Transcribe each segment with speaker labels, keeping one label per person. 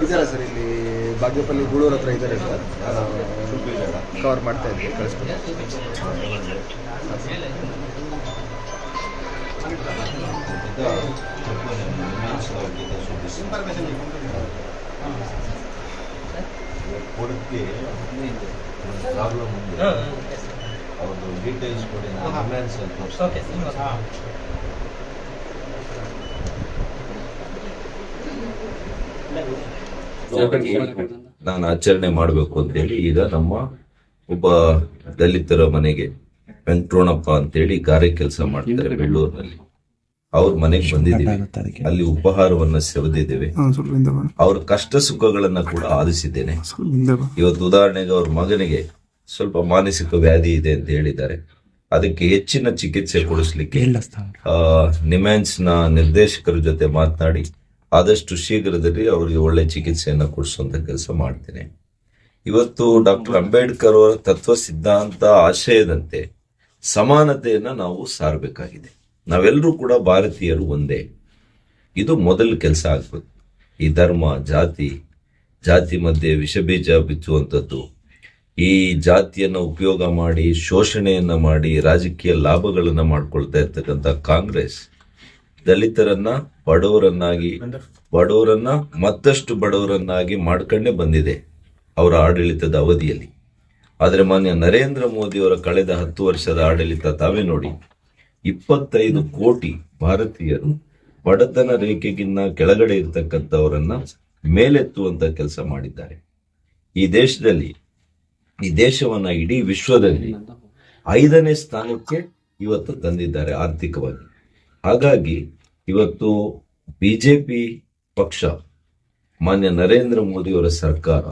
Speaker 1: ಇದ್ದಾರೆ ಸರ್. ಇಲ್ಲಿ ಬಾಗೇಪಲ್ಲಿ ಗೂಳೂರ್ ಹತ್ರ ಇದ್ದಾರೆ ಸರ್. ಕವರ್ ಮಾಡ್ತಾ ಇದ್ದೀವಿ ಕಳಿಸ್ಬಿಟ್ಟು
Speaker 2: ಕೊಡಕ್ಕೆ ಪ್ರಾಬ್ಲಮ್ ಅವ್ರದ್ದು ಡೀಟೇಲ್ಸ್ ಕೊಡಿ ನಾನು ರಿಮ್ಯಾನ್ಸ್ ಅಲ್ಲಿ ತೋರಿಸ್ತೀನಿ. ನಾನು ಆಚರಣೆ ಮಾಡಬೇಕು ಅಂತೇಳಿ ಈಗ ನಮ್ಮ ಒಬ್ಬ ದಲಿತರ ಮನೆಗೆ ವೆಂಕಟರಮಣಪ್ಪ ಅಂತೇಳಿ ಗಾರೆ ಕೆಲಸ ಮಾಡ್ತಾರೆ ಬೆಳ್ಳೂರಿನಲ್ಲಿ. ಅವ್ರ ಮನೆಗೆ ಬಂದಿದ್ದೀವಿ. ಅಲ್ಲಿ ಉಪಹಾರವನ್ನ ಸೆವೆದಿದ್ದೇವೆ ಅವ್ರ ಕಷ್ಟ ಸುಖಗಳನ್ನ ಕೂಡ ಆಲಿಸಿದ್ದೇನೆ ಇವತ್ತು ಉದಾಹರಣೆಗೆ ಅವ್ರ ಮಗನಿಗೆ ಸ್ವಲ್ಪ ಮಾನಸಿಕ ವ್ಯಾಧಿ ಇದೆ ಅಂತ ಹೇಳಿದ್ದಾರೆ. ಅದಕ್ಕೆ ಹೆಚ್ಚಿನ ಚಿಕಿತ್ಸೆ ಕೊಡಿಸ್ಲಿಕ್ಕೆ ನಿಮ್ಯಾನ್ಸ್ನ ನಿರ್ದೇಶಕರ ಜೊತೆ ಮಾತನಾಡಿ ಆದಷ್ಟು ಶೀಘ್ರದಲ್ಲಿ ಅವರಿಗೆ ಒಳ್ಳೆ ಚಿಕಿತ್ಸೆಯನ್ನು ಕೊಡಿಸುವಂತ ಕೆಲಸ ಮಾಡ್ತೇನೆ. ಇವತ್ತು ಡಾಕ್ಟರ್ ಅಂಬೇಡ್ಕರ್ ಅವರ ತತ್ವ ಸಿದ್ಧಾಂತ ಆಶಯದಂತೆ ಸಮಾನತೆಯನ್ನ ನಾವು ಸಾರಬೇಕಾಗಿದೆ. ನಾವೆಲ್ಲರೂ ಕೂಡ ಭಾರತೀಯರು ಒಂದೇ. ಇದು ಮೊದಲ ಕೆಲಸ ಆಗ್ಬೇಕು. ಈ ಧರ್ಮ ಜಾತಿ ಜಾತಿ ಮಧ್ಯೆ ವಿಷಬೀಜ ಬಿಚ್ಚುವಂಥದ್ದು ಈ ಜಾತಿಯನ್ನ ಉಪಯೋಗ ಮಾಡಿ, ಶೋಷಣೆಯನ್ನ ಮಾಡಿ, ರಾಜಕೀಯ ಲಾಭಗಳನ್ನ ಮಾಡ್ಕೊಳ್ತಾ ಇರ್ತಕ್ಕಂಥ ಕಾಂಗ್ರೆಸ್ ದಲಿತರನ್ನ ಬಡವರನ್ನಾಗಿ, ಬಡವರನ್ನ ಮತ್ತಷ್ಟು ಬಡವರನ್ನಾಗಿ ಮಾಡ್ಕೊಂಡೇ ಬಂದಿದೆ ಅವರ ಆಡಳಿತದ ಅವಧಿಯಲ್ಲಿ. ಆದರೆ ಮಾನ್ಯ ನರೇಂದ್ರ ಮೋದಿ ಅವರ ಕಳೆದ ಹತ್ತು ವರ್ಷದ ಆಡಳಿತ ತಾವೇ ನೋಡಿ, ಇಪ್ಪತ್ತೈದು ಕೋಟಿ ಭಾರತೀಯರು ಬಡತನ ರೇಖೆಗಿನ್ನ ಕೆಳಗಡೆ ಇರತಕ್ಕಂಥವರನ್ನ ಮೇಲೆತ್ತುವಂತ ಕೆಲಸ ಮಾಡಿದ್ದಾರೆ. ಈ ದೇಶದಲ್ಲಿ ಈ ದೇಶವನ್ನ ಇಡೀ ವಿಶ್ವದಲ್ಲಿ ಐದನೇ ಸ್ಥಾನಕ್ಕೆ ಇವತ್ತು ತಂದಿದ್ದಾರೆ ಆರ್ಥಿಕವಾಗಿ. ಹಾಗಾಗಿ ಇವತ್ತು ಬಿಜೆಪಿ ಪಕ್ಷ, ಮಾನ್ಯ ನರೇಂದ್ರ ಮೋದಿಯವರ ಸರ್ಕಾರ,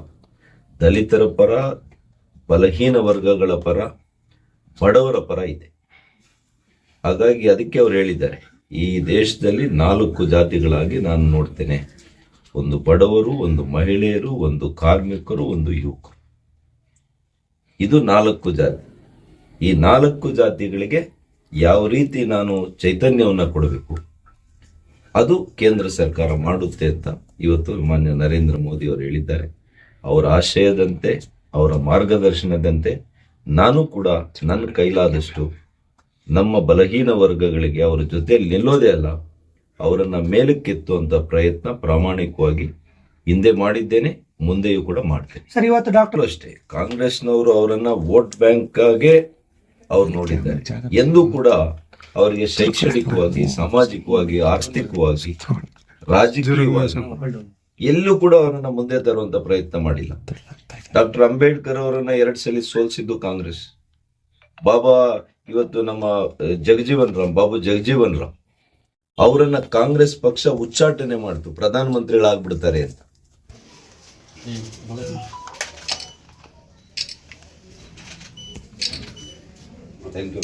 Speaker 2: ದಲಿತರ ಪರ, ಬಲಹೀನ ವರ್ಗಗಳ ಪರ, ಬಡವರ ಪರ ಇದೆ. ಹಾಗಾಗಿ ಅದಕ್ಕೆ ಅವ್ರು ಹೇಳಿದ್ದಾರೆ, ಈ ದೇಶದಲ್ಲಿ ನಾಲ್ಕು ಜಾತಿಗಳಾಗಿ ನಾನು ನೋಡ್ತೇನೆ. ಒಂದು ಬಡವರು, ಒಂದು ಮಹಿಳೆಯರು, ಒಂದು ಕಾರ್ಮಿಕರು, ಒಂದು ಯುವಕರು. ಇದು ನಾಲ್ಕು ಜಾತಿ. ಈ ನಾಲ್ಕು ಜಾತಿಗಳಿಗೆ ಯಾವ ರೀತಿ ನಾನು ಚೈತನ್ಯವನ್ನು ಕೊಡಬೇಕು? ಅದು ಕೇಂದ್ರ ಸರ್ಕಾರ ಮಾಡುತ್ತೆ ಅಂತ ಇವತ್ತು ಮಾನ್ಯ ನರೇಂದ್ರ ಮೋದಿ ಅವರು ಹೇಳಿದ್ದಾರೆ. ಅವರ ಆಶಯದಂತೆ, ಅವರ ಮಾರ್ಗದರ್ಶನದಂತೆ ನಾನು ಕೂಡ ನನ್ನ ಕೈಲಾದಷ್ಟು ನಮ್ಮ ಬಲಹೀನ ವರ್ಗಗಳಿಗೆ ಅವರ ಜೊತೆಯಲ್ಲಿ ನಿಲ್ಲೋದೇ ಅಲ್ಲ, ಅವರನ್ನು ಮೇಲಕ್ಕೆತ್ತುವಂಥ ಪ್ರಯತ್ನ ಪ್ರಾಮಾಣಿಕವಾಗಿ ಹಿಂದೆ ಮಾಡಿದ್ದೇನೆ ಮುಂದೆಯೂ ಕೂಡ ಮಾಡ್ತೇನೆ.
Speaker 3: ಸರ್ ಇವತ್ತು ಡಾಕ್ಟರ್
Speaker 2: ಅಷ್ಟೇ ಕಾಂಗ್ರೆಸ್ನವರು ಅವರನ್ನ ವೋಟ್ ಬ್ಯಾಂಕ್ ಆಗೇ ಅವ್ರು ನೋಡಿದ್ದಾರೆ. ಎಂದೂ ಕೂಡ ಅವರಿಗೆ ಶೈಕ್ಷಣಿಕವಾಗಿ ಸಾಮಾಜಿಕವಾಗಿ ಆರ್ಥಿಕವಾಗಿ ರಾಜಕೀಯವಾಗಿ ಎಲ್ಲೂ ಕೂಡ ಅವರನ್ನ ಮುಂದೆ ತರುವಂತ ಪ್ರಯತ್ನ ಮಾಡಿಲ್ಲ. ಡಾಕ್ಟರ್ ಅಂಬೇಡ್ಕರ್ ಅವರನ್ನ ಎರಡ್ ಸಲ ಸೋಲಿಸಿದ್ದು ಕಾಂಗ್ರೆಸ್. ಬಾಬಾ ಇವತ್ತು ನಮ್ಮ ಜಗಜೀವನ್ ರಾಮ್ ಬಾಬು ಜಗಜೀವನ್ ರಾಮ್ ಅವರನ್ನ ಕಾಂಗ್ರೆಸ್ ಪಕ್ಷ ಉಚ್ಚಾಟನೆ ಮಾಡ್ತು. ಪ್ರಧಾನ ಮಂತ್ರಿಗಳಾಗ್ಬಿಡ್ತಾರೆ ಅಂತ. এই বলেন থ্যাংক ইউ